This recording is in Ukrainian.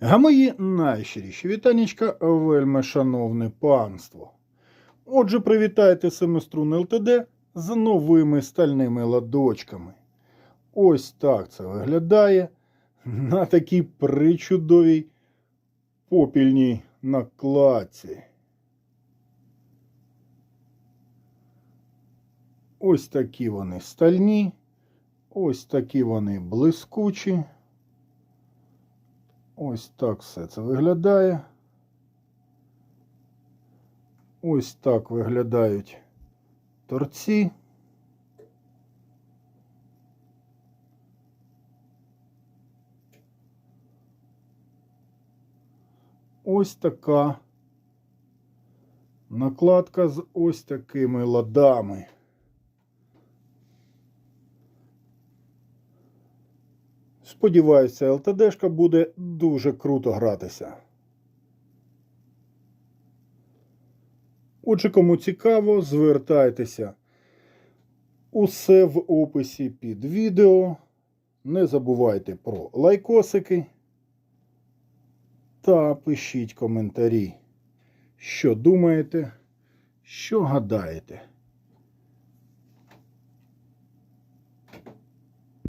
А мої найщиріші вітанічка, вельми шановне панство. Отже, привітайте семиструн ЛТД з новими стальними ладочками. Ось так це виглядає на такій причудовій попільній накладці. Ось такі вони стальні, ось такі вони блискучі. Ось так все це виглядає. Ось так виглядають торці. Ось така накладка з ось такими ладами. Сподіваюся, ЛТДшка буде дуже круто гратися. Отже, кому цікаво, звертайтеся. Усе в описі під відео. Не забувайте про лайкосики та пишіть коментарі, що думаєте, що гадаєте.